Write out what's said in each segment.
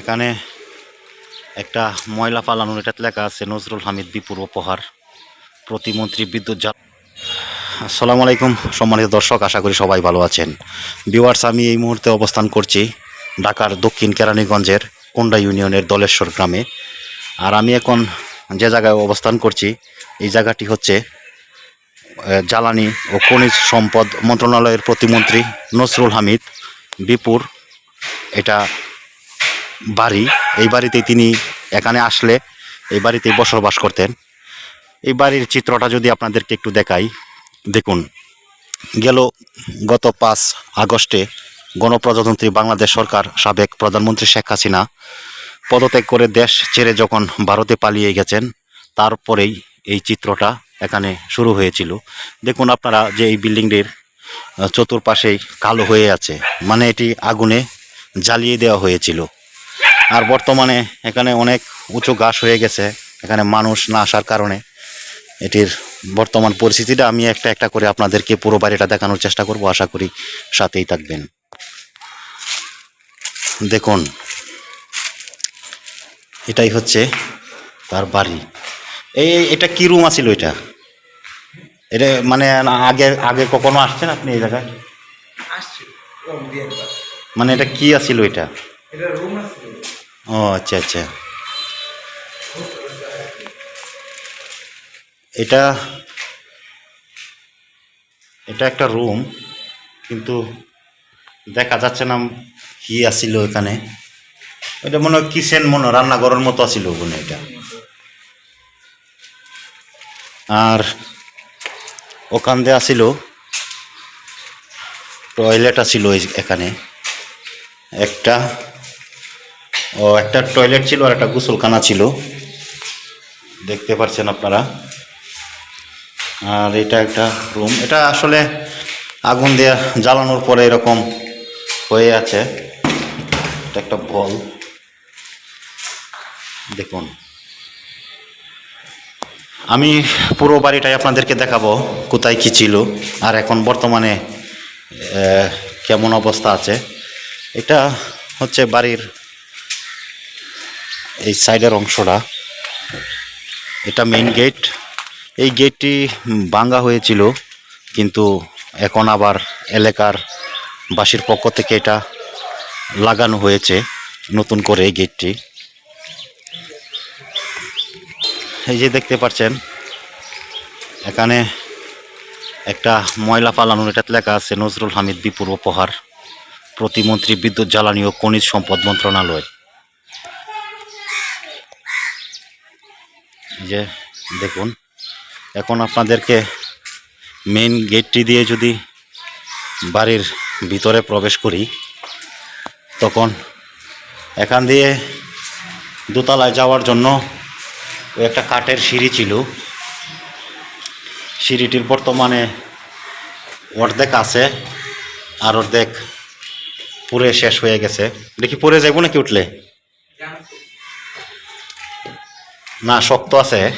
এখানে একটা ময়লা পালানোর এটাতে লেখা আছে, নজরুল হামিদ বিপুর উপহার। প্রতিমন্ত্রী বিদ্যুৎ জা আসসালামু আলাইকুম, সম্মানিত দর্শক, আশা করি সবাই ভালো আছেন। ভিউয়ার্স, আমি এই মুহূর্তে অবস্থান করছি ঢাকার দক্ষিণ কেরানীগঞ্জের কোন্ডা ইউনিয়নের দলেশ্বর গ্রামে। আর আমি এখন যে জায়গায় অবস্থান করছি, এই জায়গাটি হচ্ছে জ্বালানি ও খনিজ সম্পদ মন্ত্রণালয়ের প্রতিমন্ত্রী নসরুল হামিদ বিপুর। এটা বাড়ি, এই বাড়িতেই তিনি এখানে আসলে এই বাড়িতেই বসবাস করতেন। এই বাড়ির চিত্রটা যদি আপনাদেরকে একটু দেখাই, দেখুন, গেল গত পাঁচ আগস্টে গণপ্রজাতন্ত্রী বাংলাদেশ সরকার সাবেক প্রধানমন্ত্রী শেখ হাসিনা পদত্যাগ করে দেশ ছেড়ে যখন ভারতে পালিয়ে গেছেন, তারপরেই এই চিত্রটা এখানে শুরু হয়েছিল। দেখুন আপনারা যে এই বিল্ডিংটির চতুর্পাশেই কালো হয়ে আছে মানে এটি আগুনে জ্বালিয়ে দেওয়া হয়েছিল। আর বর্তমানে এখানে অনেক উঁচু ঘাস হয়ে গেছে। এখানে মানুষ না আসার কারণে। এটির বর্তমান পরিস্থিতিটা আমি একটা একটা করে আপনাদেরকে পুরো বাড়িটা দেখানোর চেষ্টা করব। আশা করি সাথেই থাকবেন। দেখুন এটাই হচ্ছে তার বাড়ি। এই এটা কি রুম আছিল এটা? এটা মানে আগে আগে কখনো আসছেন আপনি এই জায়গায়? মানে এটা কি আছিল এটা? এটা রুম ও আচ্ছা আচ্ছা। এটা এটা একটা রুম, কিন্তু দেখা যাচ্ছে না কি আসিল এখানে। এটা মনে হয় কিচেন মনে রান্নাঘরের মতো আসিল ওখানে এটা। আর ওখান দিয়ে আসিল টয়লেট আসিল এখানে। একটা ও, একটা টয়লেট ছিল আর একটা গোসলখানা ছিল। দেখতে পাচ্ছেন আপনারা। আর এটা একটা রুম এটা আসলে আগুন দেয়া জ্বালানোর পরে এরকম হয়ে আছে। এটা একটা বল। দেখুন। আমি পুরো বাড়িটাই আপনাদেরকে দেখাবো, কোথায় কী ছিল। আর এখন বর্তমানে কেমন অবস্থা আছে। এটা হচ্ছে বাড়ির এই সাইডের অংশটা। এটা মেইন গেট এই গেটটি ভাঙ্গা হয়েছিল, কিন্তু এখন আবার এলাকার বাসীর পক্ষ থেকে এটা লাগানো হয়েছে নতুন করে এই গেটটি এই যে দেখতে পাচ্ছেন, এখানে একটা ময়লা পালানোর এটাতে লেখা আছে, নজরুল হামিদ বিপুর উপহার। প্রতিমন্ত্রী বিদ্যুৎ জ্বালানি ও খনিজ সম্পদ মন্ত্রণালয়। যে দেখুন, এখন আপনাদেরকে মেন গেটটি দিয়ে যদি বাড়ির ভিতরে প্রবেশ করি, তখন এখান দিয়ে দোতলায় যাওয়ার জন্য একটা কাঠের সিঁড়ি ছিল। সিঁড়িটির বর্তমানে অর্ধেক আছে আর অর্ধেক পুরে শেষ হয়ে গেছে। দেখি পরে যাইব নাকি উঠলে? না, শক্ত আছে।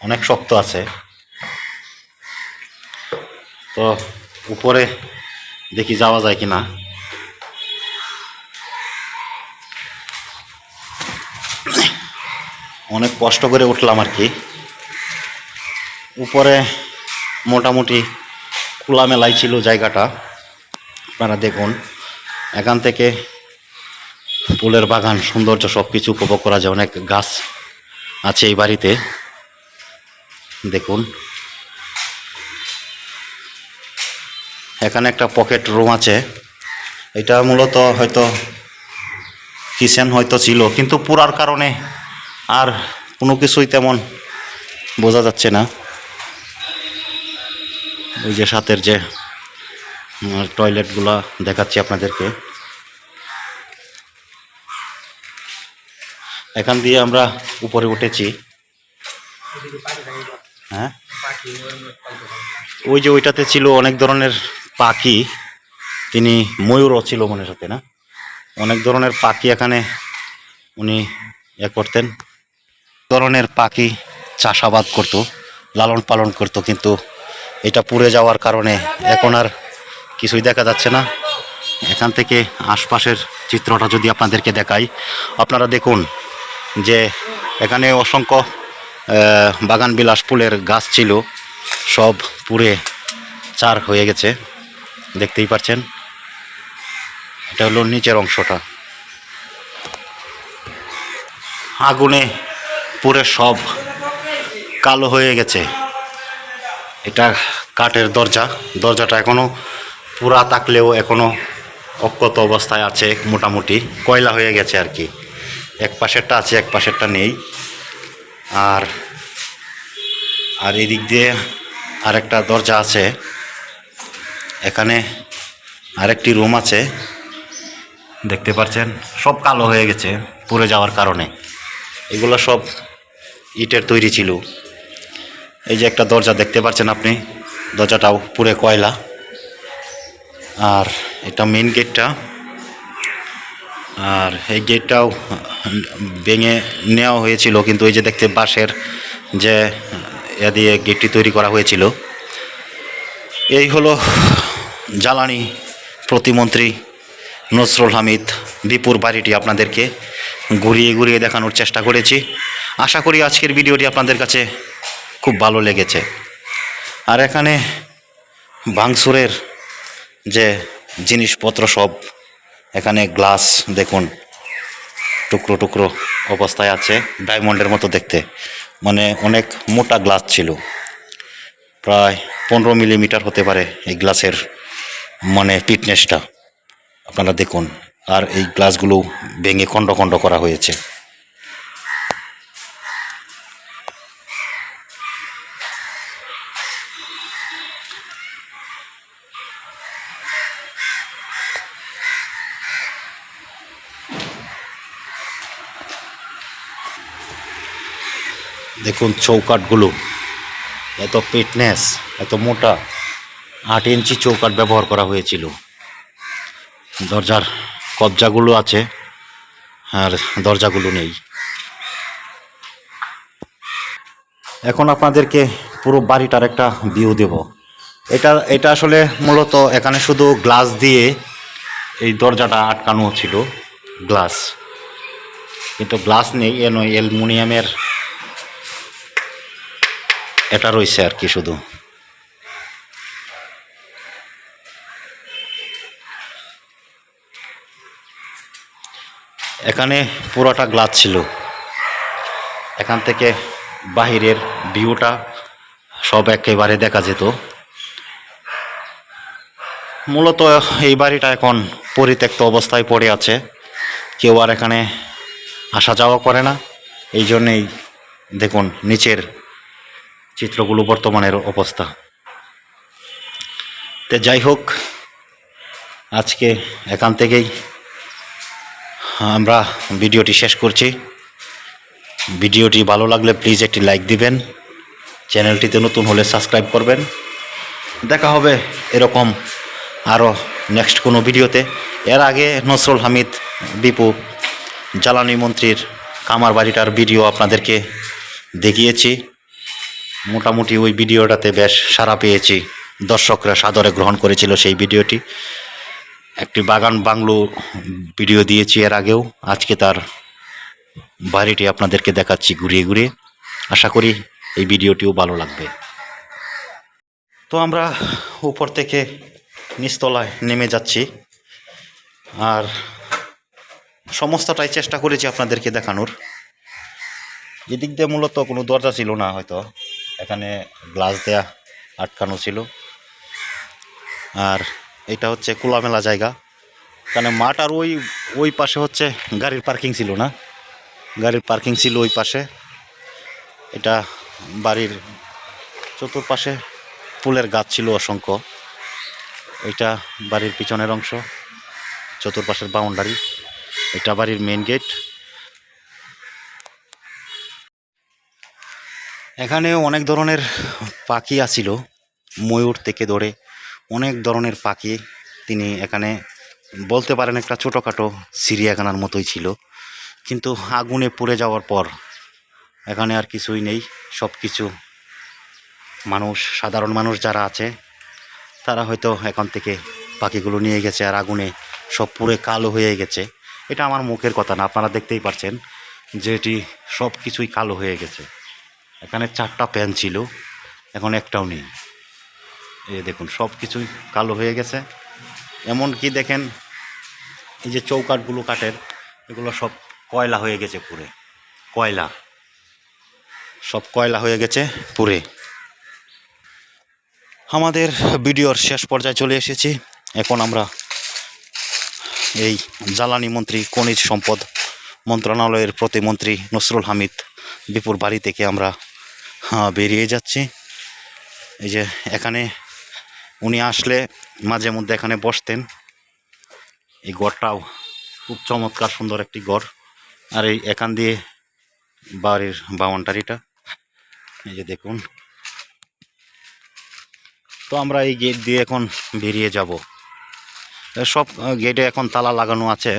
অনেক শক্ত আছে। তো উপরে দেখি যাওয়া যায় কিনা। অনেক কষ্ট করে উঠলাম আর কি। উপরে মোটামুটি খোলামেলাই ছিল জায়গাটা। আপনারা দেখুন, এখান থেকে ফুলের বাগান, সৌন্দর্য সব কিছু উপভোগ করা যায়। অনেক গাছ আছে এই বাড়িতে। দেখুন। এখানে একটা পকেট রুম আছে। এটা মূলত হয়তো কিচেন হয়তো ছিল, কিন্তু পুরার কারণে আর কোনো কিছুই তেমন বোঝা যাচ্ছে না। ওই যে সাথের যে টয়লেটগুলো দেখাচ্ছি আপনাদেরকে। এখান দিয়ে আমরা উপরে উঠেছি। হ্যাঁ। ওই যে ওইটাতে ছিল অনেক ধরনের পাখি, তিনি ময়ূরও ছিল মনের সাথে, না? অনেক ধরনের পাখি এখানে উনি এ করতেন। ধরনের পাখি চাষাবাদ করতো, লালন পালন করতো, কিন্তু এটা পুড়ে যাওয়ার কারণে এখন আর কিছুই দেখা যাচ্ছে না। এখান থেকে আশপাশের চিত্রটা যদি আপনাদেরকে দেখাই, আপনারা দেখুন যে এখানে অসংখ্য বাগান বিলাস ফুলের গাছ ছিল, সব পুড়ে চার হয়ে গেছে, দেখতেই পাচ্ছেন। এটা হলো নিচের অংশটা। আগুনে পুরে সব কালো হয়ে গেছে। এটা কাঠের দরজা। দরজাটা এখনও পুরা থাকলেও এখনও অক্ষত অবস্থায় আছে, মোটামুটি। কয়লা হয়ে গেছে আর কি। এক পাশেরটা আছে, এক পাশেরটা নেই। আর আর এদিক দিয়ে আরেকটা দরজা আছে। এখানে আরেকটি রুম আছে। দেখতে পাচ্ছেন, সব কালো হয়ে গেছে পুড়ে যাওয়ার কারণে। এগুলো সব ইটের তৈরি ছিল। এই যে একটা দরজা, দেখতে পাচ্ছেন আপনি? দরজাটাও পুরে কয়লা। আর এটা মেন গেটটা আর এই গেটটাও, ভেঙে নেওয়া হয়েছিল, কিন্তু এই যে দেখতে বাঁশের যে এ দিয়ে গেটটি তৈরি করা হয়েছিল। এই হলো জ্বালানি প্রতিমন্ত্রী নজরুল হামিদ, বিপুর বাড়িটি আপনাদেরকে ঘুরিয়ে ঘুরিয়ে দেখানোর চেষ্টা করেছি। আশা করি আজকের ভিডিওটি আপনাদের কাছে খুব ভালো লেগেছে। আর এখানে ভাংসুরের যে জিনিসপত্র সব এখানে গ্লাস দেখুন, টুকরো টুকরো অবস্থায় আছে ডায়মন্ডের মতো দেখতে। মানে অনেক মোটা গ্লাস ছিল। প্রায় পনেরো মিলিমিটার হতে পারে এই গ্লাসের মানে ফিটনেসটা আপনারা দেখুন, আর এই গ্লাসগুলো ভেঙে খণ্ড খণ্ড করা হয়েছে। দেখুন চৌকাটগুলো এত ফিটনেস এত মোটা, আট ইঞ্চি চৌকাট ব্যবহার করা হয়েছিল। দরজার কবজাগুলো আছে, আর দরজাগুলো নেই। এখন আপনাদেরকে পুরো বাড়িটার একটা ভিউ দেব। এটা এটা আসলে মূলত এখানে শুধু গ্লাস দিয়ে এই দরজাটা আটকানো ছিল গ্লাস কিন্তু গ্লাস নেই, এ নয়, অ্যালুমিনিয়ামের এটা রয়েছে আর কি শুধু। এখানে পুরোটা গ্লাস ছিল। এখান থেকে বাহিরের ভিউটা সব একেবারে দেখা যেত। মূলত এই বাড়িটা এখন পরিত্যক্ত অবস্থায় পড়ে আছে। কেউ আর এখানে আসা যাওয়া করে না। এই জন্যেই দেখুন, নিচের চিত্রগুলো বর্তমানের অবস্থা। তে যাই হোক, আজকে এখান থেকেই আমরা ভিডিওটি শেষ করছি। ভিডিওটি ভালো লাগলে প্লিজ একটি লাইক দিবেন। চ্যানেলটিতে নতুন হলে সাবস্ক্রাইব করবেন। দেখা হবে এরকম আরও নেক্সট কোনো ভিডিওতে। এর আগে নসরুল হামিদ, বিপু, জ্বালানি মন্ত্রীর কামার বাড়িটার ভিডিও আপনাদেরকে দেখিয়েছি। মোটামুটি ওই ভিডিওটাতে বেশ সাড়া পেয়েছি। দর্শকরা সাদরে গ্রহণ করেছিল সেই ভিডিওটি। একটি বাগান বাংলো ভিডিও দিয়েছি এর আগেও। আজকে তার বাড়িটি আপনাদেরকে দেখাচ্ছি ঘুরিয়ে ঘুরিয়ে। আশা করি এই ভিডিওটিও ভালো লাগবে। তো আমরা উপর থেকে নিচতলায় নেমে যাচ্ছি। আর সমস্তটাই চেষ্টা করেছি আপনাদেরকে দেখানোর। এদিক দিয়ে মূলত কোনো দরজা ছিল না হয়তো। এখানে গ্লাস দেয়া আটকানো ছিল। আর এটা হচ্ছে খোলামেলা জায়গা। কারণ মাঠ আর ওই ওই পাশে হচ্ছে গাড়ির পার্কিং ছিল না? গাড়ির পার্কিং ছিল ওই পাশে। এটা বাড়ির চতুর্পাশে ফুলের গাছ ছিল অসংখ্য। এটা বাড়ির পিছনের অংশ, চতুর্পাশের বাউন্ডারি এটা বাড়ির মেন গেট এখানে অনেক ধরনের পাখি আছিল ময়ূর থেকে ধরে অনেক ধরনের পাখি তিনি এখানে বলতে পারেন একটা ছোটোখাটো চিড়িয়াখানার মতোই ছিল। কিন্তু আগুনে পুড়ে যাওয়ার পর এখানে আর কিছুই নেই সব কিছু মানুষ, সাধারণ মানুষ যারা আছে, তারা হয়তো এখান থেকে পাখিগুলো নিয়ে গেছে আর আগুনে সব পুরে কালো হয়ে গেছে। এটা আমার মুখের কথা না, আপনারা দেখতেই পারছেন যে এটি সব কিছুই কালো হয়ে গেছে। এখানে চারটা প্যান ছিল, এখন একটাও নেই। এই দেখুন, সব কিছুই কালো হয়ে গেছে। এমন কি দেখেন, এই যে চৌকাঠগুলো কাঠের, এগুলো সব কয়লা হয়ে গেছে পুরে কয়লা। সব কয়লা হয়ে গেছে পুরে আমাদের ভিডিওর শেষ পর্যায়ে চলে এসেছি। এখন আমরা এই জ্বালানি মন্ত্রী, খনিজ সম্পদ মন্ত্রণালয়ের প্রতিমন্ত্রী নসরুল হামিদ বিপুর বাড়ি থেকে আমরা বেরিয়ে যাচ্ছি। এই যে এখানে উনি আসলে মাঝে মধ্যে এখানে বসতেন। এই গড়টাও খুব চমৎকার সুন্দর একটি গড়। আর এই এখান দিয়ে বাড়ির বাউন্ডারিটা। এই যে দেখুন। তো আমরা এই গেট দিয়ে এখন বেরিয়ে যাব। সব গেটে এখন তালা লাগানো আছে।